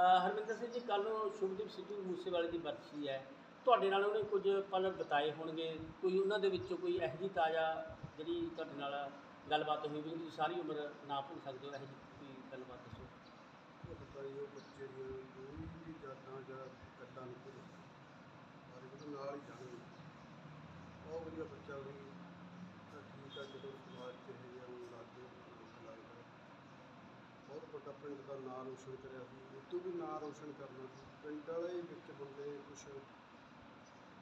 ਹਰਮਿੰਦਰ ਸਿੰਘ ਜੀ ਕੱਲ ਨੂੰ ਸ਼ੁਭਦੀਪ ਸਿੱਧੂ ਮੂਸੇਵਾਲੇ ਦੀ ਬਰਸੀ ਹੈ। ਤੁਹਾਡੇ ਨਾਲ ਉਹਨੇ ਕੁਝ ਪਲ ਬਿਤਾਏ ਹੋਣਗੇ? ਕੋਈ ਉਹਨਾਂ ਦੇ ਵਿੱਚੋਂ ਕੋਈ ਇਹੋ ਜਿਹੀ ਤਾਜ਼ਾ ਜਿਹੜੀ ਤੁਹਾਡੇ ਨਾਲ ਗੱਲਬਾਤ ਹੋਈ ਵੀ ਤੁਸੀਂ ਸਾਰੀ ਉਮਰ ਨਾ ਭੁੱਲ ਸਕਦੇ ਹੋ ਇਹੋ ਜਿਹੀ ਕੋਈ ਗੱਲਬਾਤ ਦੱਸੋ। ਉਹ ਉਹ ਬੱਚੇ ਦੀਆਂ ਕੋਈ ਵੀ ਯਾਦਾਂ ਜਾਂ ਗੱਲਾਂ ਨਹੀਂ ਭੁੱਲ ਸਾਰੇ ਨਾਲ ਹੀ ਜਾਣਗੇ। ਬਹੁਤ ਵਧੀਆ ਬੱਚਾ ਵੀ ਤਾਂ ਠੀਕ ਆ ਜਦੋਂ ਸਮਾਜ 'ਚ ਇਹ ਜਿਹਾ ਹੁਣ ਲੱਗੇ ਦੁੱਖ ਲੱਗਦਾ ਬਹੁਤ ਵੱਡਾ ਪਿੰਡ ਦਾ ਨਾਂ ਰੋਸ਼ਨ ਕਰਿਆ ਸੀ ਇਹ ਤੋਂ ਵੀ ਨਾਂ ਰੋਸ਼ਨ ਕਰਨਾ ਸੀ। ਪਿੰਡ ਵਾਲੇ ਵਿੱਚ ਬੰਦੇ ਕੁਛ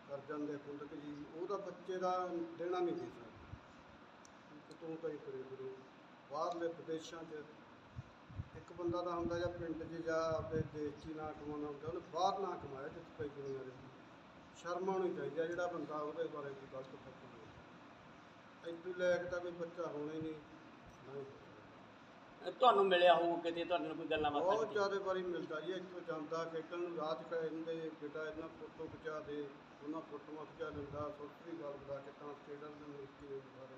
ਕਰ ਜਾਂਦੇ ਖੁੱਲ੍ਹ ਕੇ ਜੀ, ਉਹਦਾ ਬੱਚੇ ਦਾ ਦੇਣਾ ਨਹੀਂ ਦੇ ਸਕਦੇ ਕਿਤੋਂ ਤਾਂ ਹੀ ਕਰੇ ਕਰੇ ਬਾਹਰਲੇ ਵਿਦੇਸ਼ਾਂ 'ਚ ਇੱਕ ਬੰਦਾ ਤਾਂ ਹੁੰਦਾ ਜਾਂ ਪਿੰਡ 'ਚ ਜਾਂ ਆਪਣੇ ਦੇਸ਼ 'ਚ ਹੀ ਨਾ ਕਮਾਉਣਾ ਹੁੰਦਾ, ਉਹਨੇ ਬਾਹਰ ਨਾ ਕਮਾਇਆ ਜਿੱਥੇ ਪਈ ਦੁਨੀਆ ਦੇ ਸ਼ਰਮ ਆਉਣੀ ਚਾਹੀਦੀ ਆ, ਜਿਹੜਾ ਬੰਦਾ ਉਹਦੇ ਬਾਰੇ ਵੀ ਗਲਤ ਫੈਕਟ ਨਹੀਂ ਐਡੂ ਲਾਇਕ ਤਾਂ ਕੋਈ ਬੱਚਾ ਹੋਣਾ ਹੀ ਨਹੀਂ। ਨਹੀਂ। ਤੁਹਾਨੂੰ ਮਿਲਿਆ ਹੋਊ ਕਿਤੇ ਤੁਹਾਡੇ ਨਾਲ ਕੋਈ ਗੱਲਾਂ ਬਾਤਾਂ ਬਹੁਤ? ਜ਼ਿਆਦਾ ਵਾਰੀ ਮਿਲਦਾ ਜੀ ਇੱਥੋਂ ਜਾਂਦਾ ਖੇਡਣ ਨੂੰ ਰਾਤ ਕਹਿੰਦੇ ਬੇਟਾ ਇਹਨਾਂ ਫੋਟੋ ਖਿਚਾ ਦੇ ਉਹਨਾਂ ਫੋਟੋਆਂ ਖਿਚਾ ਲੈਂਦਾ ਸੋਚੀ ਗੱਲ ਬਣਾ ਕੇ ਤਾਂ ਖੇਡਣ ਦੇ ਮੁਕਤੀ ਦੇ ਬਾਰੇ।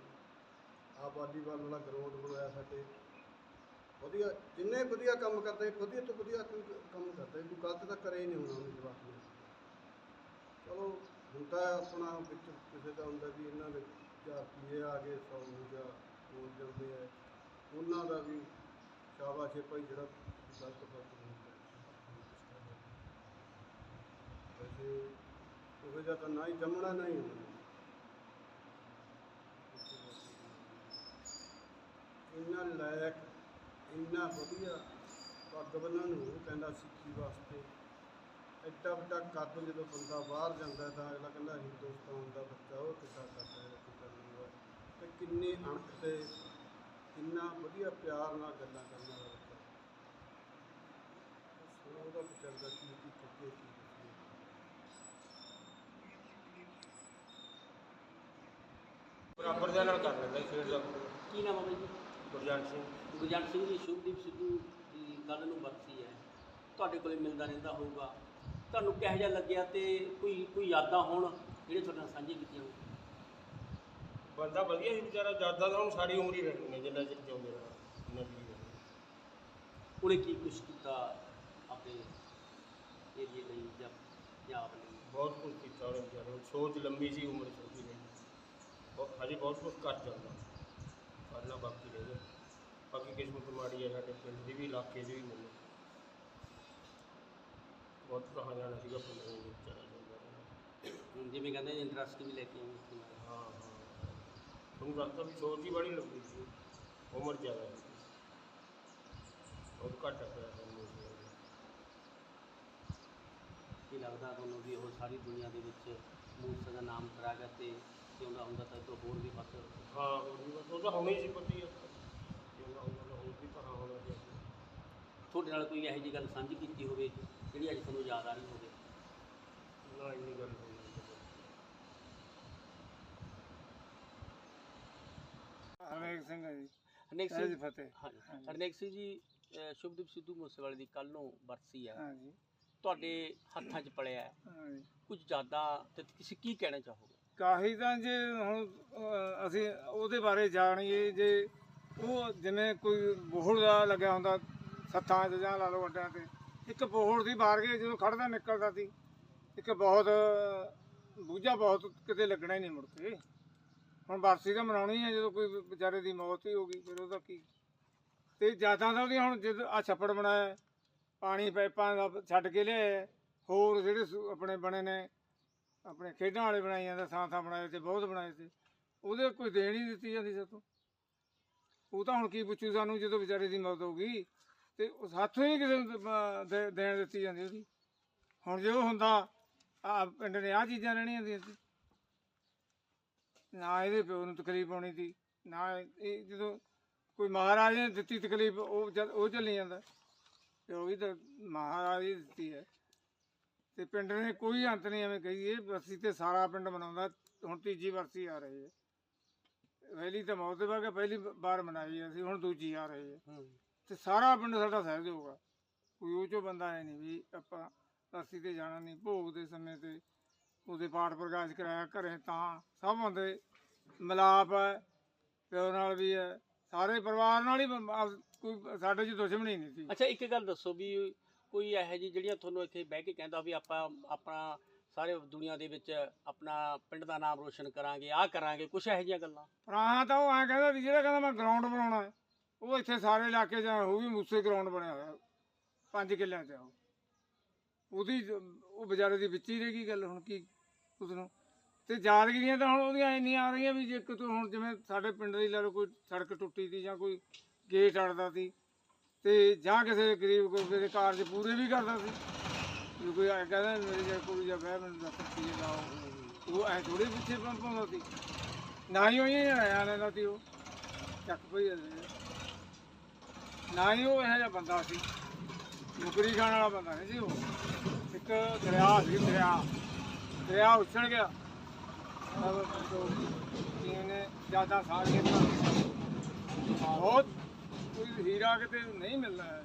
ਆ ਵਾਲੀਬਾਲ ਵਾਲਾ ਗਰਾਊਂਡ ਬਣਾਇਆ ਸਾਡੇ। ਵਧੀਆ ਜਿੰਨੇ ਵਧੀਆ ਕੰਮ ਕਰਦੇ ਵਧੀਆ ਤੋਂ ਵਧੀਆ ਕੰਮ ਕਰਦੇ ਕੋਈ ਗਲਤ ਤਾਂ ਕਰੇ ਨਹੀਂ ਉਹਨੇ ਜਵਾਬ ਨੇ। ਚਲੋ ਹੁੰਦਾ ਆਪਣਾ ਵਿੱਚ ਕਿਸੇ ਦਾ ਹੁੰਦਾ ਵੀ ਇਹਨਾਂ ਦੇ ਜਾਂ ਪੀਏ ਆ ਗਏ ਸੌ ਨੂੰ ਜਾਂ ਹੋਰ ਜਾਂਦੇ ਆ। ਉਹਨਾਂ ਦਾ ਵੀ ਸ਼ਾਬਾਸ਼ ਹੈ ਭਾਈ ਜਿਹੜਾ ਗਲਤ ਫ਼ਰਕ ਹੁੰਦਾ। ਵੈਸੇ ਉਹ ਜਿਹਾ ਤਾਂ ਨਾ ਹੀ ਜੰਮਣਾ ਨਾ ਹੀ ਇੰਨਾ ਲਾਇਕ, ਇੰਨਾ ਵਧੀਆ ਪੱਗ ਬੰਨ੍ਹਣ ਨੂੰ ਕਹਿੰਦਾ ਸਿੱਖੀ ਵਾਸਤੇ। ਐਡਾ ਵੱਡਾ ਕੱਦ ਜਦੋਂ ਬੰਦਾ ਬਾਹਰ ਜਾਂਦਾ ਤਾਂ ਅਗਲਾ ਕਹਿੰਦਾ ਹਿੰਦੁਸਤਾਨ ਦਾ ਬੱਚਾ ਉਹ ਕਿੱਦਾਂ ਕਰਦਾ ਹੈ, ਕਿੱਦਾਂ ਨਹੀਂ ਹੋਇਆ ਤੇ ਕਿੰਨੇ ਅਣਖ ਤੇ ਕਿੰਨਾ ਵਧੀਆ ਪਿਆਰ ਨਾਲ ਗੱਲਾਂ ਕਰਨ ਵਾਲਾ ਬੱਚਾ ਸੁਣੋ ਉਹਦਾ ਵਿਚਾਰ ਦਾ ਕੀ ਕੀ ਕੱਕੇ ਕੀ ਦੱਸੀਏ ਬਰਾਬਰ ਦੇ ਨਾਲ ਕਰ ਲੈਂਦਾ ਖੇਡ ਦਾ। ਕੀ ਨਾਮ ਹੈ ਬਾਈ ਜੀ? ਗੁਰਜੰਟ ਸਿੰਘ। ਗੁਰਜੰਟ ਸਿੰਘ ਜੀ ਸ਼ੁਭਦੀਪ ਸਿੱਧੂ ਦੀ ਕੱਲ ਨੂੰ ਬਰਸੀ ਹੈ। ਤੁਹਾਡੇ ਕੋਲੇ ਮਿਲਦਾ ਰਹਿੰਦਾ ਹੋਊਗਾ। ਤੁਹਾਨੂੰ ਕਿਹੋ ਜਿਹਾ ਲੱਗਿਆ ਤੇ ਕੋਈ ਕੋਈ ਯਾਦਾਂ ਹੋਣ ਜਿਹੜੇ ਤੁਹਾਡੇ ਨਾਲ ਸਾਂਝੇ ਕੀਤੀਆਂ ਹੋਣ? ਬੰਦਾ ਵਧੀਆ ਸੀ ਵਿਚਾਰਾ ਜ਼ਿਆਦਾ ਤਾਂ ਹੁਣ ਸਾਰੀ ਉਮਰ ਹੀ ਰਹਿਣੀ ਨੇ ਜਿੰਨਾ ਚਿਰ ਜਿਉਂਦੇ ਰਹਿਣਾ ਨਬੀ ਉਹਨੇ ਕੀ ਕੁਛ ਕੀਤਾ ਆਪਣੇ ਏਰੀਏ ਲਈ ਜਾਂ ਪੰਜਾਬ ਲਈ? ਬਹੁਤ ਕੁਝ ਕੀਤਾ ਉਹਨੇ ਵਿਚਾਰੇ। ਸੋਚ ਲੰਮੀ ਸੀ ਉਮਰ ਛੋਟੀ ਨਹੀਂ। ਬਹੁਤ ਹਜੇ ਬਹੁਤ ਕੁਝ ਕਰ ਜਾਂਦਾ। ਕਰਨਾ ਬਾਕੀ ਰਹਿ ਗਿਆ। ਬਾਕੀ ਕਿਸਮਤ ਮਾੜੀ ਹੈ ਸਾਡੇ ਪਿੰਡ ਦੀ ਵੀ ਇਲਾਕੇ ਦੀ ਵੀ ਮੈਨੂੰ। ਬਹੁਤ ਕਹਾ ਜਾਣਾ ਸੀਗਾ ਪਿੰਡ ਦੇ ਵਿੱਚ ਚਲਾ ਜਾਂਦਾ ਹੁਣ ਜਿਵੇਂ ਕਹਿੰਦੇ ਇੰਟਰਸਟ ਵੀ ਲੈ ਕੇ ਆਉਂਦੇ ਸੀ ਹਾਂ ਹਾਂ। ਤੁਹਾਨੂੰ ਲੱਗਦਾ ਵੀ ਸੋਚ ਹੀ ਬੜੀ ਲੰਬੀ ਸੀ ਉਮਰ ਜ਼ਿਆਦਾ ਹੈ। ਬਹੁਤ ਘੱਟ ਪਿਆ ਸਾਨੂੰ ਕੀ ਲੱਗਦਾ ਤੁਹਾਨੂੰ ਵੀ ਉਹ ਸਾਰੀ ਦੁਨੀਆ ਦੇ ਵਿੱਚ ਮੂਸਾ ਦਾ ਨਾਮ ਕਰਾ ਗਿਆ ਤੇ ਜਿਉਂਦਾ ਹੁੰਦਾ ਤਾਂ ਤੋਂ ਹੋਰ ਵੀ ਵੱਧ ਹਾਂ ਹੋਰ ਵੀ ਬਸ ਉਹ ਤਾਂ ਹੋਣੀ ਸੀ ਪਤੀ ਹੈ ਹੁੰਦਾ ਤਾਂ ਹੋਰ ਵੀ ਕਹਾ ਹੋਣਾ ਸੀ ਤੁਹਾਡੇ ਨਾਲ ਕੋਈ ਇਹੋ ਜਿਹੀ ਗੱਲ ਸਾਂਝੀ ਕੀਤੀ ਹੋਵੇ ਜਿਹੜੀ ਅੱਜ ਤੁਹਾਨੂੰ ਯਾਦ ਆ ਰਹੀ ਹੋਵੇ? ਨਾ ਇੰਨੀ ਗੱਲ ਹੋਈ ਨਹੀਂ ਹਰਨੇਕ ਸਿੰਘ ਹੈ ਜੀ। ਹਰਨੇਕ ਸਿੰਘ ਸਿੰਘ। ਫਤਿਹ। ਹਾਂ, ਹਰਨੇਕ ਸਿੰਘ ਜੀ ਅਹ ਸ਼ੁਭਦੀਪ ਸਿੱਧੂ ਮੂਸੇਵਾਲੇ ਦੀ ਕੱਲ ਨੂੰ ਬਰਸੀ ਹੈ ਹਾਂਜੀ ਤੁਹਾਡੇ ਹੱਥਾਂ 'ਚ ਪੜਿਆ ਹੈ। ਹਾਂਜੀ ਕੁਝ ਜ਼ਿਆਦਾ ਤੇ ਤੁਸੀਂ ਕੀ ਕਹਿਣਾ ਚਾਹੋਗੇ? ਕਾਹੀ ਤਾਂ ਜੇ ਹੁਣ ਅਹ, ਅਸੀਂ ਉਹਦੇ ਬਾਰੇ ਜਾਣੀਏ ਜੇ ਉਹ ਜਿਵੇਂ ਕੋਈ ਬੋਹੜ ਦਾ ਲੱਗਿਆ ਹੁੰਦਾ ਸੱਥਾਂ 'ਚ ਜਾਂ ਲਾ ਲਓ ਅੱਡਿਆਂ ਤੇ ਇੱਕ ਬੋਹੜ ਦੀ ਬਾਹਰ ਕੇ ਜਦੋਂ ਖੜਦਾ ਨਿਕਲਦਾ ਸੀ ਇੱਕ ਬਹੁਤ ਬੂਝਾ ਬਹੁਤ ਕਿਤੇ ਲੱਗਣਾ ਹੀ ਨਹੀਂ ਮੁੜ ਕੇ। ਹੁਣ ਬਰਸੀ ਤਾਂ ਮਨਾਉਣੀ ਹੈ ਜਦੋਂ ਕੋਈ ਵਿਚਾਰੇ ਦੀ ਮੌਤ ਹੀ ਹੋ ਗਈ, ਫਿਰ ਉਹਦਾ ਕੀ? ਤੇ ਜ਼ਿਆਦਾ ਤਾਂ ਉਹਦੀ ਹੁਣ ਜਦ ਆ ਛੱਪੜ ਬਣਾਇਆ, ਪਾਣੀ ਪਾਈਪਾਂ ਦਾ ਛੱਡ ਕੇ ਲਿਆਏ ਹੋਰ ਜਿਹੜੇ ਸੁ- ਆਪਣੇ ਬਣੇ ਨੇ, ਆਪਣੇ ਖੇਡਾਂ ਵਾਲੇ ਬਣਾਈ ਜਾਂਦੇ ਥਾਂ ਥਾਂ ਬਣਾਏ ਤੇ ਬਹੁਤ ਬਣਾਏ ਤੇ, ਉਹਦੇ ਕੋਈ ਦੇਣ ਹੀ ਦਿੱਤੀ ਜਾਂਦੀ ਸਾਤੋਂ ਉਹ ਤਾਂ ਹੁਣ ਕੀ ਪੁੱਛੂ ਸਾਨੂੰ ਜਦੋਂ ਵਿਚਾਰੇ ਦੀ ਮੌਤ ਹੋ ਗਈ, ਤੇ ਉਸ ਹੱਥੋਂ ਹੀ ਕਿਸੇ ਨੂੰ ਦੇ- ਦੇਣ ਦਿੱਤੀ ਜਾਂਦੀ ਉਹਦੀ। ਹੁਣ ਜੇ ਉਹ ਹੁੰਦਾ ਆ ਪਿੰਡ ਨੇ ਆ ਚੀਜ਼ਾਂ ਰਹਿਣੀਆਂ ਹੁੰਦੀਆਂ ਸੀ। ਨਾ ਇਹਦੇ ਪਿਓ ਨੂੰ ਤਕਲੀਫ ਆਉਣੀ ਸੀ ਨਾ ਇਹ ਜਦੋਂ ਕੋਈ ਮਹਾਰਾਜ ਨੇ ਦਿੱਤੀ ਤਕਲੀਫ ਉਹ ਚੱਲ- ਉਹ ਚੱਲੀ ਜਾਂਦਾ। ਤੇ ਉਹ ਵੀ ਤਾਂ ਮਹਾਰਾਜ ਹੀ ਦਿੱਤੀ ਹੈ। ਤੇ ਪਿੰਡ ਨੇ ਕੋਈ ਅੰਤ ਨਹੀਂ ਐਵੇਂ ਕਹੀਏ ਬਰਸੀ ਤੇ ਸਾਰਾ ਪਿੰਡ ਮਨਾਉਂਦਾ ਹੁਣ ਤੀਜੀ ਬਰਸੀ ਆ ਰਹੀ ਹੈ। ਪਹਿਲੀ ਤਾਂ ਮੌਤ ਦੇ ਬਾਅਦ ਪਹਿਲੀ ਵਾਰ ਮਨਾਈ ਅਸੀਂ ਹੁਣ ਦੂਜੀ ਆ ਰਹੀ ਹੈ। ਤੇ ਸਾਰਾ ਪਿੰਡ ਸਾਡਾ ਸਹਿਯੋਗ ਆ। ਕੋਈ ਉਹ ਚੋਂ ਬੰਦਾ ਹੈ ਨਹੀਂ ਵੀ ਆਪਾਂ ਬਰਸੀ ਤੇ ਜਾਣਾ ਨਹੀਂ ਭੋਗ ਦੇ ਸਮੇਂ ਤੇ ਉਹਦੇ ਪਾਠ ਪ੍ਰਕਾਸ਼ ਕਰਾਇਆ ਘਰੇ ਤਾਂ ਸਭ ਬੰਦੇ ਮਿਲਾਪ ਹੈ ਪਿਓ ਨਾਲ ਵੀ ਹੈ। ਸਾਰੇ ਪਰਿਵਾਰ ਨਾਲ ਹੀ ਕੋਈ ਸਾਡੇ 'ਚ ਦੁਸ਼ਮਣੀ ਨਹੀਂ ਸੀ। ਅੱਛਾ ਇੱਕ ਗੱਲ ਦੱਸੋ ਵੀ ਕੋਈ ਇਹੋ ਜਿਹੀ ਜਿਹੜੀਆਂ ਤੁਹਾਨੂੰ ਇੱਥੇ ਬਹਿ ਕੇ ਕਹਿੰਦਾ ਵੀ ਆਪਾਂ ਆਪਣਾ ਸਾਰੇ ਦੁਨੀਆ ਦੇ ਵਿੱਚ ਆਪਣਾ ਪਿੰਡ ਦਾ ਨਾਮ ਰੋਸ਼ਨ ਕਰਾਂਗੇ ਆਹ ਕਰਾਂਗੇ ਕੁਝ ਇਹੋ ਜਿਹੀਆਂ ਗੱਲਾਂ? ਪੁਰਾਣਾ ਤਾਂ ਉਹ ਐਂ ਕਹਿੰਦਾ ਵੀ ਜਿਹੜਾ ਕਹਿੰਦਾ ਮੈਂ ਗਰਾਊਂਡ ਬਣਾਉਣਾ ਹੈ, ਉਹ ਇੱਥੇ ਸਾਰੇ ਇਲਾਕੇ 'ਚ ਉਹ ਵੀ ਮੂਸੇ ਗਰਾਊਂਡ ਬਣਿਆ ਹੋਇਆ ਪੰਜ ਕਿੱਲਿਆਂ 'ਚ ਉਹ ਉਹਦੀ ਉਹ ਵਿਚਾਰੇ ਦੀ ਵਿੱਚ ਹੀ ਰਹਿ ਗਈ ਗੱਲ ਹੁਣ ਕੀ ਉਸ ਨੂੰ ਤੇ ਯਾਦਗਿਰੀਆਂ ਤਾਂ ਹੁਣ ਉਹਦੀਆਂ ਇੰਨੀਆਂ ਆ ਰਹੀਆਂ ਵੀ ਜੇ ਕਿਤੋਂ ਹੁਣ ਜਿਵੇਂ ਸਾਡੇ ਪਿੰਡ ਦੀ ਲਾ ਲਓ ਕੋਈ ਸੜਕ ਟੁੱਟੀ ਸੀ ਜਾਂ ਕੋਈ ਗੇਟ ਅੜਦਾ ਸੀ ਤੇ ਜਾਂ ਕਿਸੇ ਗਰੀਬ ਕੋਈ ਦੇ ਕਾਰਜ ਪੂਰੇ ਵੀ ਕਰਦਾ ਸੀ। ਜੇ ਕੋਈ ਆ ਕਹਿੰਦਾ ਮੇਰੀ ਜੇ ਕੁੜੀ ਜਾਂ ਬਹਿ ਮੈਨੂੰ ਦੱਸ ਰੁਪਈਏ ਲਾਓ ਉਹ ਐ ਥੋੜੇ ਪਿੱਛੇ ਪੰਪ ਪਾਉਂਦਾ ਸੀ। ਨਾ ਹੀ ਉਹ ਇਹ ਆਇਆ ਲੈਂਦਾ ਸੀ ਉਹ। ਚੱਕ ਪਈ ਨਾ ਹੀ ਉਹ ਇਹੋ ਜਿਹਾ ਬੰਦਾ ਸੀ। ਨੌਕਰੀ ਖਾਣ ਵਾਲਾ ਬੰਦਾ ਨਹੀਂ ਸੀ ਉਹ। ਇੱਕ ਦਰਿਆ ਸੀ ਦਰਿਆ। ਦਰਿਆ ਉਛਲ ਗਿਆ। ਇਹਨੇ ਜ਼ਿਆਦਾ ਸਾੜ ਕੇ ਤਾਂ ਬਹੁਤ ਕੋਈ ਹੀਰਾ ਕਿਤੇ ਨਹੀਂ ਮਿਲਦਾ ਹੈ।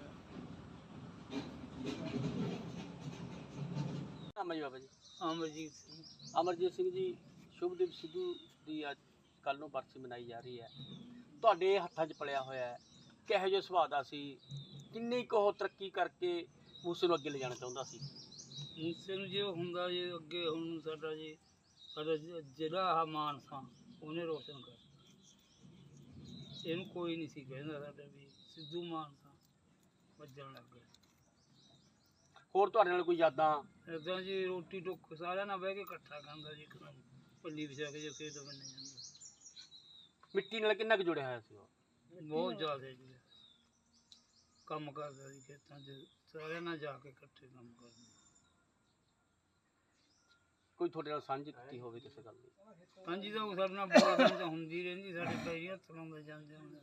ਨਾਮ ਹੈ ਜੀ ਬਾਬਾ ਜੀ। ਅਮਰਜੀਤ ਸਿੰਘ। ਅਮਰਜੀਤ ਸਿੰਘ ਜੀ ਸ਼ੁਭਦੀਪ ਸਿੱਧੂ ਦੀ ਅੱਜ ਕੱਲ ਨੂੰ ਬਰਸੀ ਮਨਾਈ ਜਾ ਰਹੀ ਹੈ। ਤੁਹਾਡੇ ਹੱਥਾਂ 'ਚ ਪਲਿਆ ਹੋਇਆ ਹੈ। ਕਿਹੋ ਜਿਹੇ ਸੁਭਾਅ ਦਾ ਸੀ? ਕਿੰਨੀ ਕੁ ਉਹ ਤਰੱਕੀ ਕਰਕੇ ਮੂਸੇ ਨੂੰ ਅੱਗੇ ਲੈ ਜਾਣਾ ਚਾਹੁੰਦਾ ਸੀ? ਮੂਸੇ ਨੂੰ ਜੇ ਹੁੰਦਾ ਜੇ ਅੱਗੇ ਹੁਣ ਸਾਡਾ ਜੇ ਸਾਡਾ ਜ- ਜ਼ਿਲ੍ਹਾ ਆ ਮਾਨਸਾ ਉਹਨੇ ਰੋਸ਼ਨ ਕਰ ਇਹਨੂੰ ਕੋਈ ਨਹੀਂ ਸੀ ਕਹਿੰਦਾ ਸਾਡਾ ਵੀ ਸਿੱਧੂ ਮਾਨਸਾ ਵੱਜਣ ਲੱਗ ਗਿਆ। ਹੋਰ ਤੁਹਾਡੇ ਨਾਲ ਕੋਈ ਯਾਦਾਂ? ਇਦਾਂ ਜੀ ਰੋਟੀ ਟੁੱਕ ਸਾਰਿਆਂ ਨਾਲ ਬਹਿ ਕੇ ਇਕੱਠਾ ਖਾਂਦਾ ਜੀ ਇੱਕਦਮ ਪੱਲੀ ਵਿਛਾ ਕੇ ਜੇ ਖੇਤ ਬੰਨੇ ਜਾਂਦਾ। ਮਿੱਟੀ ਨਾਲ ਕਿੰਨਾ ਕੁ ਜੁੜਿਆ ਹੋਇਆ ਸੀ ਉਹ? ਬਹੁਤ ਜ਼ਿਆਦਾ ਜੀ ਕੰਮ ਕਰਦਾ ਸੀ ਖੇਤਾਂ 'ਚ ਸਾਰਿਆਂ ਨਾਲ ਜਾ ਕੇ ਇਕੱਠੇ ਕੰਮ ਕਰਦੇ ਕੋਈ ਤੁਹਾਡੇ ਨਾਲ ਸਾਂਝੀ ਕੀਤੀ ਹੋਵੇ ਕਿਸੇ ਗੱਲ ਦੀ? ਹਾਂਜੀ ਤਾਂ ਉਹ ਸਾਡੇ ਨਾਲ ਬੋਲਦੀ ਤਾਂ ਹੁੰਦੀ ਰਹਿੰਦੀ ਸਾਡੇ ਪੈਰੀ ਹੱਥ ਲਾਉਂਦੇ ਜਾਂਦੇ ਹੁੰਦੇ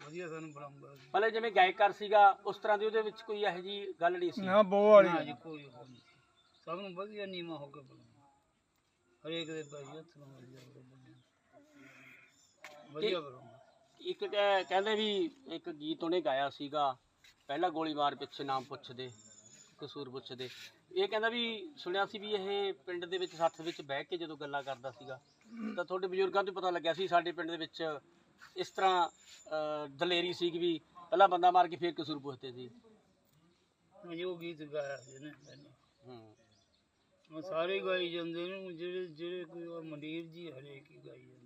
ਵਧੀਆ ਸਾਨੂੰ ਬੁਲਾਉਂਦਾ ਸੀ। ਮਤਲਬ ਜਿਵੇਂ ਗਾਇਕਾਰ ਸੀਗਾ ਉਸ ਤਰ੍ਹਾਂ ਦੀ ਉਹਦੇ ਵਿੱਚ ਕੋਈ ਇਹੋ ਜਿਹੀ ਗੱਲ ਨਹੀਂ ਸੀ? ਨਾ ਬੋ ਵਾਲੀ ਨਾ ਜੀ ਕੋਈ ਉਹ ਨਹੀਂ ਸੀ। ਸਭ ਨੂੰ ਵਧੀਆ ਨੀਮਾ ਹੋ ਕੇ ਬੁਲਾਉਂਦਾ ਹਰੇਕ ਦੇ ਪੈਰੀ ਹੱਥ ਲਾਉਂਦੇ ਜਾਂਦੇ ਬੰਦੇ ਵਧੀਆ ਬੁਲਾਉਂਦਾ ਇੱਕ ਕਹਿ- ਕਹਿੰਦੇ ਵੀ ਇੱਕ ਗੀਤ ਉਹਨੇ ਗਾਇਆ ਸੀਗਾ ਪਹਿਲਾ ਗੋਲੀ ਮਾਰ ਪਿੱਛੇ ਨਾਮ ਪੁੱਛਦੇ ਕਸੂਰ ਪੁੱਛਦੇ। ਇਹ ਕਹਿੰਦਾ ਵੀ ਸੁਣਿਆ ਸੀ ਵੀ ਇਹ ਪਿੰਡ ਦੇ ਵਿੱਚ ਸੱਥ ਵਿੱਚ ਬਹਿ ਕੇ ਜਦੋਂ ਗੱਲਾਂ ਕਰਦਾ ਸੀਗਾ ਤਾਂ ਤੁਹਾਡੇ ਬਜ਼ੁਰਗਾਂ ਤੋਂ ਪਤਾ ਲੱਗਿਆ ਸੀ ਸਾਡੇ ਪਿੰਡ ਦੇ ਵਿੱਚ ਇਸ ਤਰ੍ਹਾਂ ਅਹ, ਦਲੇਰੀ ਸੀ ਕਿ ਵੀ ਪਹਿਲਾਂ ਬੰਦਾ ਮਾਰ ਕੇ ਫੇਰ ਕਸੂਰ ਪੁੱਛਦੇ ਸੀ। ਹਾਂਜੀ ਉਹ ਗੀਤ ਗਾਇਆ ਸੀ ਨੇ ਪਹਿਲਾਂ। ਹੂੰ। ਉਹ ਸਾਰੇ ਗਾਈ ਜਾਂਦੇ ਨੇ ਜਿਹੜੇ ਜਿਹੜੇ ਕੋਈ ਉਹ ਮੰਡੀਰ ਜੀ ਹਰੇਕ ਹੀ ਗਾਈ ਜਾਂਦਾ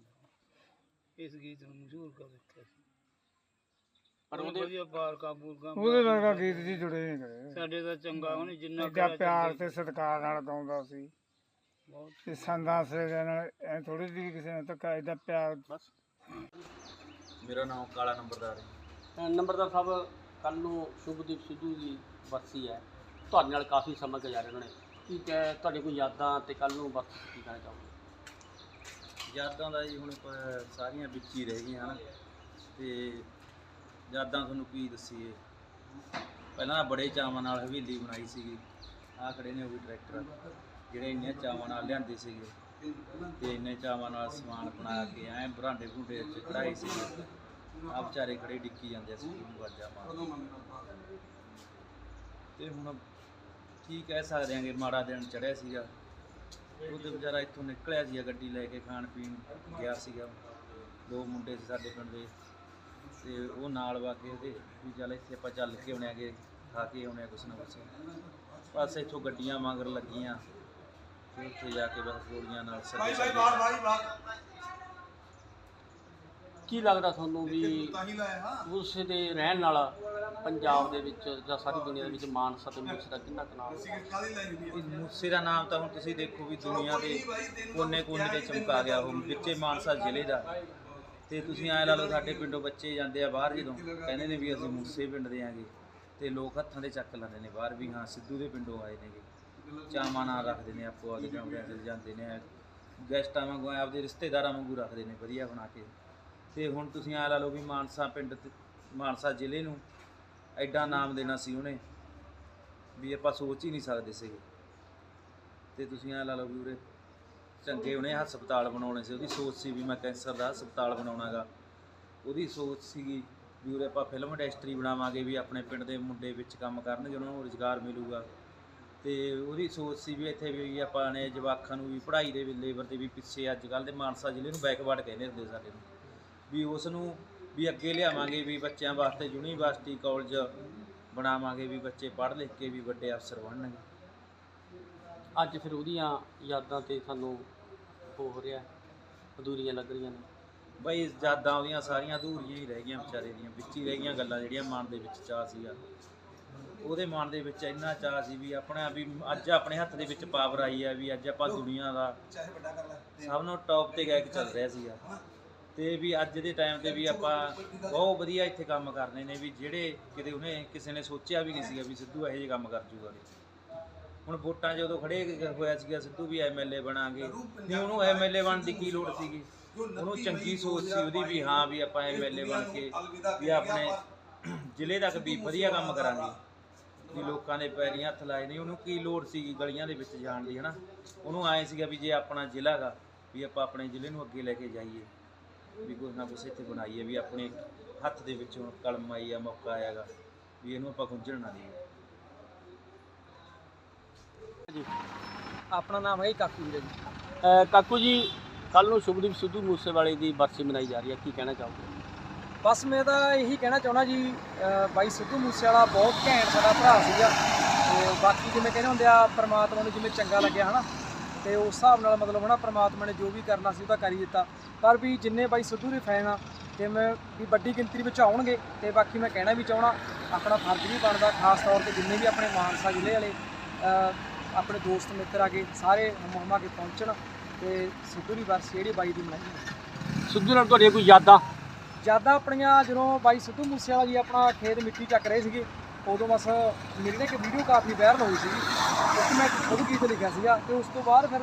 ਇਸ ਗੀਤ ਨੂੰ ਮਸ਼ਹੂਰ ਕਰ ਦਿੱਤਾ ਸੀ। ਪਰ ਉਹਦੇ ਵਧੀਆ ਪਾਰ ਕਾਬੂ ਉਹਦੇ ਵਰਗਾ ਗੀਤ ਜੀ ਜੁੜੇ ਨਹੀਂ ਕਰੇ ਸਾਡੇ ਦਾ ਚੰਗਾ ਉਹਨੇ ਜਿੰਨਾ ਕਰਿਆ ਪਿਆਰ ਤੇ ਸਤਿਕਾਰ ਨਾਲ ਗਾਉਂਦਾ ਸੀ। ਬਹੁਤ ਤੇ ਸੰਦਾਂ ਸੇ ਨਾਲ ਐ ਥੋੜੀ ਜਿਹੀ ਕਿਸੇ ਨੇ ਧੱਕਾ ਐਡਾ ਪਿਆਰ ਬਸ। ਮੇਰਾ ਨਾਮ ਕਾਲਾ ਨੰਬਰਦਾਰ ਹੈ। ਨੰਬਰਦਾਰ ਸਾਹਿਬ ਕੱਲ ਨੂੰ ਸ਼ੁਭਦੀਪ ਸਿੱਧੂ ਦੀ ਵਰਸੀ ਹੈ। ਤੁਹਾਡੇ ਨਾਲ ਕਾਫੀ ਸਮਾਂ ਗੁਜ਼ਾਰਿਆ ਉਹਨਾਂ ਨੇ ਕੀ ਕਹਿ ਤੁਹਾਡੇ ਕੋਈ ਯਾਦਾਂ ਤੇ ਕੱਲ ਨੂੰ ਵਰਤ ਕੀ ਕਹਿਣਾ ਚਾਹੋਗੇ? ਯਾਦਾਂ ਦਾ ਜੀ ਹੁਣ ਪ- ਸਾਰੀਆਂ ਵਿੱਚ ਹੀ ਰਹਿ ਗਈਆਂ ਹਨ। ਤੇ ਯਾਦਾਂ ਤੁਹਾਨੂੰ ਕੀ ਦੱਸੀਏ? ਪਹਿਲਾਂ ਬੜੇ ਚਾਵਾਂ ਨਾਲ ਹਵੇਲੀ ਬਣਾਈ ਸੀਗੀ। ਆਹ ਖੜੇ ਨੇ ਉਹ ਵੀ ਟਰੈਕਟਰ ਜਿਹੜੇ ਇੰਨੇ ਚਾਵਾਂ ਨਾਲ ਲਿਆਂਦੇ ਸੀਗੇ। ਤੇ ਇੰਨੇ ਚਾਵਾਂ ਨਾਲ ਸਮਾਨ ਬਣਾ ਕੇ ਐ ਬਰਾਂਡੇ ਭੁੰਡੇ ਚ ਕਢਾਈ ਸੀ ਆ ਵਿਚਾਰੇ ਖੜੇ ਡਿੱਕੀ ਜਾਂਦੇ ਸੀ ਵਾਜਾ ਮਾਰ ਤੇ ਹੁਣ ਕੀ ਕਹਿ ਸਕਦੇ ਆਂਗੇ, ਮਾੜਾ ਦਿਨ ਚੜਿਆ ਸੀਗਾ। ਉਹਦੇ ਵਿਚਾਰਾ ਇੱਥੋਂ ਨਿਕਲਿਆ ਸੀ ਗੱਡੀ ਲੈ ਕੇ ਖਾਣ ਪੀਣ ਗਿਆ ਸੀਗਾ। ਦੋ ਮੁੰਡੇ ਸੀ ਸਾਡੇ ਪਿੰਡ ਦੇ। ਤੇ ਉਹ ਨਾਲ ਵਾਗੇ ਉਹਦੇ ਵੀ ਚੱਲ ਇੱਥੇ ਆਪਾਂ ਚੱਲ ਕੇ ਆਉਣੇ ਆਗੇ ਖਾ ਕੇ ਆਉਣੇ ਆ ਕੁਛ ਨਾ ਕੁਛ। ਬਸ ਇੱਥੋਂ ਗੱਡੀਆਂ ਮਗਰ ਲੱਗੀਆਂ। ਤੇ ਉੱਥੇ ਜਾ ਕੇ ਬਸ ਗੋਲੀਆਂ ਨਾਲ ਸੱਜੇ ਸੱਜੇ ਕੀ ਲੱਗਦਾ ਤੁਹਾਨੂੰ ਵੀ ਉਸ ਦੇ ਰਹਿਣ ਨਾਲ ਪੰਜਾਬ ਦੇ ਵਿੱਚ ਜਾਂ ਸਾਰੀ ਦੁਨੀਆ ਦੇ ਵਿੱਚ ਮਾਨਸਾ ਤੇ ਮੁਕਤ ਦਾ ਕਿੰਨਾ ਤਨਾਵ ਇਸ ਮੂਸੇ ਦਾ ਨਾਮ ਤਾਂ ਹੁਣ ਤੁਸੀਂ ਦੇਖੋ ਵੀ ਦੁਨੀਆ ਦੇ ਕੋਨੇ ਕੋਨੇ ਤੇ ਚਮਕਾ ਗਿਆ ਉਹ ਵਿੱਚੇ ਮਾਨਸਾ ਜ਼ਿਲ੍ਹੇ ਦਾ। ਤੇ ਤੁਸੀਂ ਐ ਲਾ ਲਓ ਸਾਡੇ ਪਿੰਡੋਂ ਬੱਚੇ ਜਾਂਦੇ ਆ ਬਾਹਰ ਜਦੋਂ। ਕਹਿੰਦੇ ਨੇ ਵੀ ਅਸੀਂ ਮੂਸੇ ਪਿੰਡ ਦੇ ਆਂਗੇ। ਤੇ ਲੋਕ ਹੱਥਾਂ ਦੇ ਚੱਕ ਲੈਂਦੇ ਨੇ ਬਾਹਰ ਵੀ ਹਾਂ ਸਿੱਧੂ ਦੇ ਪਿੰਡੋਂ ਆਏ ਨੇਗੇ। ਚਾਵਾਂ ਨਾਲ ਰੱਖਦੇ ਨੇ ਆਪੋ ਆਪਦੇ ਕਮਰਿਆਂ 'ਚ ਜਾਂਦੇ ਨੇ। ਗੈਸਟਾਂ ਵਾਂਗੂ ਆਪਦੇ ਰਿਸ਼ਤੇਦਾਰਾਂ ਵਾਂਗੂ ਰੱਖਦੇ ਨੇ ਵਧੀਆ ਬਣਾ ਕੇ। ਤੇ ਹੁਣ ਤੁਸੀਂ ਐ ਲਾ ਲਓ ਵੀ ਮਾਨਸਾ ਪਿੰਡ ਤੇ, ਮਾਨਸਾ ਜ਼ਿਲ੍ਹੇ ਨੂੰ ਐਡਾ ਨਾਮ ਦੇਣਾ ਸੀ ਉਹਨੇ, ਵੀ ਆਪਾਂ ਸੋਚ ਹੀ ਨਹੀਂ ਸਕਦੇ ਸੀਗੇ। ਤੇ ਤੁਸੀਂ ਐ ਲਾ ਲਓ ਵੀ ਉਰੇ ਚੰਗੇ ਉਹਨੇ ਹਸਪਤਾਲ ਬਣਾਉਣੇ ਸੀ, ਉਹਦੀ ਸੋਚ ਸੀ ਵੀ ਮੈਂ ਕੈਂਸਰ ਦਾ ਹਸਪਤਾਲ ਬਣਾਉਣਾਗਾ। ਉਹਦੀ ਸੋਚ ਸੀਗੀ ਵੀ ਉਰੇ ਆਪਾਂ ਫਿਲਮ ਇੰਡਸਟਰੀ ਬਣਾਵਾਂਗੇ ਵੀ ਆਪਣੇ ਪਿੰਡ ਦੇ ਮੁੰਡੇ ਵਿੱਚ ਕੰਮ ਕਰਨਗੇ, ਉਹਨਾਂ ਨੂੰ ਰੁਜ਼ਗਾਰ ਮਿਲੂਗਾ। ਤੇ ਉਹਦੀ ਸੋਚ ਸੀ ਵੀ ਇੱਥੇ ਵੀ ਆਪਾਂ ਨੇ ਜਵਾਕਾਂ ਨੂੰ ਵੀ ਪੜ੍ਹਾਈ ਦੇ ਵੀ ਲੇਬਰ ਦੇ ਵੀ ਪਿੱਛੇ ਅੱਜ ਕੱਲ੍ਹ ਦੇ ਮਾਨਸਾ ਜ਼ਿਲ੍ਹੇ ਨੂੰ ਬੈਕਵਰਡ ਕਹਿੰਦੇ ਹੁੰਦੇ ਸਾਡੇ ਨੂੰ। ਵੀ ਉਸ ਨੂੰ ਵੀ ਅੱਗੇ ਲਿਆਵਾਂਗੇ ਵੀ ਬੱਚਿਆਂ ਵਾਸਤੇ ਯੂਨੀਵਰਸਿਟੀ ਕਾਲਜ ਬਣਾਵਾਂਗੇ ਵੀ ਬੱਚੇ ਪੜ੍ਹ ਲਿਖ ਕੇ ਵੀ ਵੱਡੇ ਅਫਸਰ ਬਣਨਗੇ। ਅੱਜ ਫਿਰ ਉਹਦੀਆਂ ਯਾਦਾਂ ਤੇ ਸਾਨੂੰ ਹੋ ਰਿਹਾ ਅਧੂਰੀਆਂ ਲੱਗ ਰਹੀਆਂ ਨੇ। ਬਈ ਯਾਦਾਂ ਉਹਦੀਆਂ ਸਾਰੀਆਂ ਅਧੂਰੀਆਂ ਹੀ ਰਹਿ ਗਈਆਂ ਵਿਚਾਰੇ ਦੀਆਂ ਵਿੱਚ ਹੀ ਰਹਿ ਗਈਆਂ ਗੱਲਾਂ ਜਿਹੜੀਆਂ ਮਨ ਦੇ ਵਿੱਚ ਚਾਹ ਸੀਗਾ। ਉਹਦੇ ਮਨ ਦੇ ਵਿੱਚ ਇੰਨਾ ਚਾਹ ਸੀ ਵੀ ਆਪਣਾ ਵੀ ਅੱਜ ਆਪਣੇ ਹੱਥ ਦੇ ਵਿੱਚ ਪਾਵਰ ਆਈ ਆ ਵੀ ਅੱਜ ਆਪਾਂ ਦੁਨੀਆ ਦਾ ਸਭ ਨੂੰ ਟੌਪ ਤੇ ਗਾਇਕ ਚੱਲ ਰਿਹਾ ਸੀਗਾ। ਤੇ ਵੀ ਅੱਜ ਦੇ ਟਾਈਮ ਤੇ ਵੀ ਆਪਾਂ ਬਹੁਤ ਵਧੀਆ ਇੱਥੇ ਕੰਮ ਕਰਨੇ ਨੇ ਵੀ ਜਿਹੜੇ ਕਿਤੇ ਉਹਨੇ ਕਿਸੇ ਨੇ ਸੋਚਿਆ ਵੀ ਨਹੀਂ ਸੀਗਾ ਵੀ ਸਿੱਧੂ ਇਹੋ ਜਿਹੇ ਕੰਮ ਕਰ ਜੂਗਾ ਹੁਣ ਵੋਟਾਂ ਜਦੋਂ ਖੜੇ ਹੋਇਆ ਸੀਗਾ, ਸਿੱਧੂ ਵੀ ਐਮਐਲਏ ਬਣਾਂਗੇ। ਨਹੀਂ, ਉਹਨੂੰ ਐਮਐਲਏ ਬਣਨ ਦੀ ਕੀ ਲੋੜ ਸੀਗੀ? ਉਹਨੂੰ ਚੰਗੀ ਸੋਚ ਸੀ ਉਹਦੀ ਵੀ ਹਾਂ ਵੀ ਆਪਾਂ ਐਮਐਲਏ ਬਣ ਕੇ ਵੀ ਆਪਣੇ ਜ਼ਿਲ੍ਹੇ ਤੱਕ ਵੀ ਵਧੀਆ ਕੰਮ ਕਰਾਂਗੇ। ਵੀ ਲੋਕਾਂ ਦੇ ਪੈਰੀਂ ਹੱਥ ਲਾਏ ਨਹੀਂ ਉਹਨੂੰ ਕੀ ਲੋੜ ਸੀਗੀ ਗਲੀਆਂ ਦੇ ਵਿੱਚ ਜਾਣ ਦੀ, ਹਨਾ? ਉਹਨੂੰ ਆਏ ਸੀਗਾ ਵੀ ਜੇ ਆਪਣਾ ਜ਼ਿਲ੍ਹਾ ਗਾ, ਵੀ ਆਪਾਂ ਆਪਣੇ ਜ਼ਿਲ੍ਹੇ ਨੂੰ ਅੱਗੇ ਲੈ ਕੇ ਜਾਈਏ। ਵੀ ਕੁਛ ਨਾ ਕੁਛ ਇੱਥੇ ਬਣਾਈਏ ਵੀ ਆਪਣੇ ਹੱਥ ਦੇ ਵਿੱਚ ਹੁਣ ਕਲਮ ਆਈ ਆ ਮੌਕਾ ਆਇਆਗਾ ਵੀ ਇਹਨੂੰ ਆਪਾਂ ਗੁੰਝਣ ਨਾ ਦਈਏ। ਆਪਣਾ ਨਾਮ ਹੈ ਕਾਕੂ ਵੀਰੇ ਜੀ। ਅਹ ਕਾਕੂ ਜੀ ਕੱਲ ਨੂੰ ਸ਼ੁਭਦੀਪ ਸਿੱਧੂ ਮੂਸੇਵਾਲੇ ਦੀ ਬਰਸੀ ਮਨਾਈ ਜਾ ਰਹੀ ਹੈ ਕੀ ਕਹਿਣਾ ਚਾਹੋਗੇ? ਬਸ ਮੈਂ ਤਾਂ ਇਹੀ ਕਹਿਣਾ ਚਾਹੁੰਦਾ ਜੀ ਅਹ ਬਾਈ ਸਿੱਧੂ ਮੂਸੇਵਾਲਾ ਬਹੁਤ ਘੈਂਟ ਸਾਡਾ ਭਰਾ ਸੀਗਾ ਤੇ ਬਾਕੀ ਜਿਵੇਂ ਕਹਿੰਦੇ ਹੁੰਦੇ ਆ ਪ੍ਰਮਾਤਮਾ ਨੂੰ ਜਿਵੇਂ ਚੰਗਾ ਲੱਗਿਆ ਹਨਾ? ਤੇ ਉਸ ਹਿਸਾਬ ਨਾਲ ਮਤਲਬ ਹਨਾ ਪ੍ਰਮਾਤਮਾ ਨੇ ਜੋ ਵੀ ਕਰਨਾ ਸੀ ਉਹ ਤਾਂ ਕਰ ਹੀ ਦਿੱਤਾ ਪਰ ਵੀ ਜਿੰਨੇ ਬਾਈ ਸਿੱਧੂ ਦੇ ਫੈਨ ਆ ਤੇ ਮੈਂ ਵੀ ਵੱਡੀ ਗਿਣਤੀ ਵਿੱਚ ਆਉਣਗੇ ਤੇ ਬਾਕੀ ਮੈਂ ਕਹਿਣਾ ਵੀ ਚਾਹਣਾ ਆਪਣਾ ਫਰਜ਼ ਵੀ ਬਣਦਾ ਖਾਸ ਤੌਰ ਤੇ ਜਿੰਨੇ ਵੀ ਆਪਣੇ ਮਾਨਸਾ ਜ਼ਿਲ੍ਹੇ ਵਾਲੇ ਆਪਣੇ ਦੋਸਤ ਮਿੱਤਰ ਆ ਕੇ ਸਾਰੇ ਹਮਹਮਾ ਕੇ ਪਹੁੰਚਣ ਤੇ ਸਿੱਧੂ ਦੀ ਵਰਸੀ ਜਿਹੜੀ ਬਾਈ ਦੀ ਮਨਾਈ। ਸਿੱਧੂ ਨਾਲ ਤੁਹਾਡੀਆਂ ਕੋਈ ਯਾਦਾਂ ਜ਼ਿਆਦਾ ਆਪਣੀਆਂ ਜਦੋਂ ਬਾਈ ਸਿੱਧੂ ਮੂਸੇਵਾਲਾ ਜੀ ਆਪਣਾ ਖੇਤ ਮਿੱਟੀ ਚੱਕ ਰਹੇ ਸੀਗੇ ਉਦੋਂ ਬਸ ਮੇਰੀ ਨਾ ਇੱਕ ਵੀਡੀਓ ਕਾਫੀ ਵਾਇਰਲ ਹੋਈ ਸੀਗੀ ਕਿਉਂਕਿ ਮੈਂ ਖੁਦ ਗੀਤ ਲਿਖਿਆ ਸੀਗਾ ਤੇ ਉਸ ਤੋਂ ਬਾਅਦ ਫਿਰ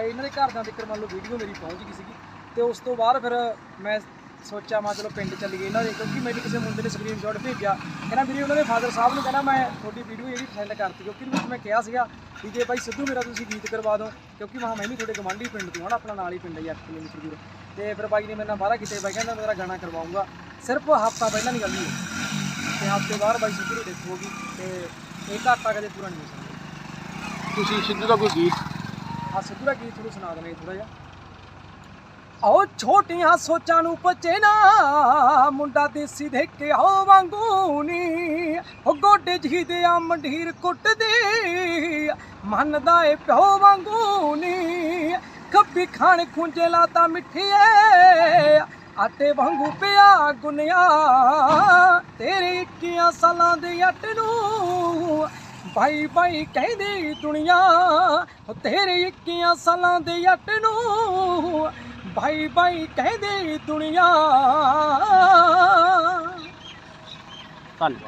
ਇਹਨਾਂ ਦੇ ਘਰਦਿਆਂ ਤੱਕ ਮੰਨ ਲਓ ਵੀਡੀਓ ਮੇਰੀ ਪਹੁੰਚ ਗਈ ਸੀਗੀ ਤੇ ਉਸ ਤੋਂ ਬਾਅਦ ਫਿਰ ਮੈਂ ਸੋਚਿਆ ਮੈਂ ਚਲੋ ਪਿੰਡ ਚੱਲੀਏ ਇਹਨਾਂ ਦੇ, ਕਿਉਂਕਿ ਮੈਨੂੰ ਕਿਸੇ ਮੁੰਡੇ ਨੇ ਸਕਰੀਨਸ਼ਾਟ ਭੇਜਿਆ। ਕਹਿੰਦਾ ਵੀਰੇ ਉਹਨਾਂ ਦੇ ਫਾਦਰ ਸਾਹਿਬ ਨੂੰ ਕਹਿੰਦਾ ਮੈਂ ਤੁਹਾਡੀ ਵੀਡੀਓ ਜਿਹੜੀ ਸੈਂਡ ਕਰਤੀ, ਕਿਉਂਕਿ ਉਹਦੇ ਵਿੱਚ ਮੈਂ ਕਿਹਾ ਸੀਗਾ ਵੀ ਜੇ ਭਾਈ ਸਿੱਧੂ ਮੇਰਾ ਤੁਸੀਂ ਗੀਤ ਕਰਵਾ ਦਿਓ, ਕਿਉਂਕਿ ਮੈਂ ਕਿਹਾ ਮੈਂ ਵੀ ਤੁਹਾਡੇ ਗਵਾਂਢੀ ਪਿੰਡ ਤੋਂ ਹਾਂ ਆਪਣਾ ਨਾਲ ਹੀ ਪਿੰਡ ਹੈ 8 ਕਿਲੋਮੀਟਰ ਦੂਰ। ਤੇ ਫਿਰ ਬਾਈ ਨੇ ਮੇਰੇ ਨਾਲ ਵਾਅਦਾ ਕੀਤੇ ਬਾਈ ਕਹਿੰਦਾ ਮੇਰਾ ਗਾਣਾ ਕਰਵਾਉਂਗਾ। ਸਿਰਫ ਹਫਤਾ ਪਹਿਲਾਂ ਦੀ ਗੱਲ ਹੀ ਹੈ ਤੇ ਹਫ਼ਤੇ ਬਾਅਦ ਬਾਈ ਸਿੱਧੂ ਦੀ ਡੈਥ ਹੋ ਗਈ ਤੇ ਇਹ ਘਾਟਾ ਕਦੇ ਪੂਰਾ ਨਹੀਂ ਹੋ ਸਕਦਾ। ਤੁਸੀਂ ਸਿੱਧੂ ਦਾ ਕੋਈ ਗੀਤ? ਆ ਸਿੱਧੂ ਦਾ ਗੀਤ ਤੁਹਾਨੂੰ ਸੁਣਾ ਦਨੇ ਥੋੜਾ ਜਿਹਾ। ਆਓ ਛੋਟੀਆਂ ਸੋਚਾਂ ਨੂੰ ਪਚੇ ਨਾ ਮੁੰਡਾ ਦੇਸੀ ਦੇ ਕੇ ਆਓ ਵਾਂਗੂ ਨੀ ਉਹ ਗੋਡੇ ਜਿਹੀ ਦੇ ਆ ਮੰਢੀਰ ਕੁੱਟਦੀ ਮੰਨਦਾ ਏ ਪਿਓ ਵਾਂਗੂ ਨੀ ਖੱਬੀ ਖਾਣ ਖੁੰਝੇ ਲਾਤਾ ਮਿੱਠੀਏ ਆਟੇ ਵਾਂਗੂ ਪਿਆ ਗੁਨਿਆ। ਤੇਰੇ 21 ਸਾਲਾਂ ਦੇ ਅੱਟ ਨੂੰ ਭਾਈ ਭਾਈ ਕਹਿੰਦੀ ਦੁਨੀਆ ਉਹ ਤੇਰੇ 21 ਸਾਲਾਂ ਦੇ ਅੱਟ ਨੂੰ ਭਾਈ ਭਾਈ ਕਹਿੰਦੀ ਦੁਨੀਆ। ਧੰਨਵਾਦ।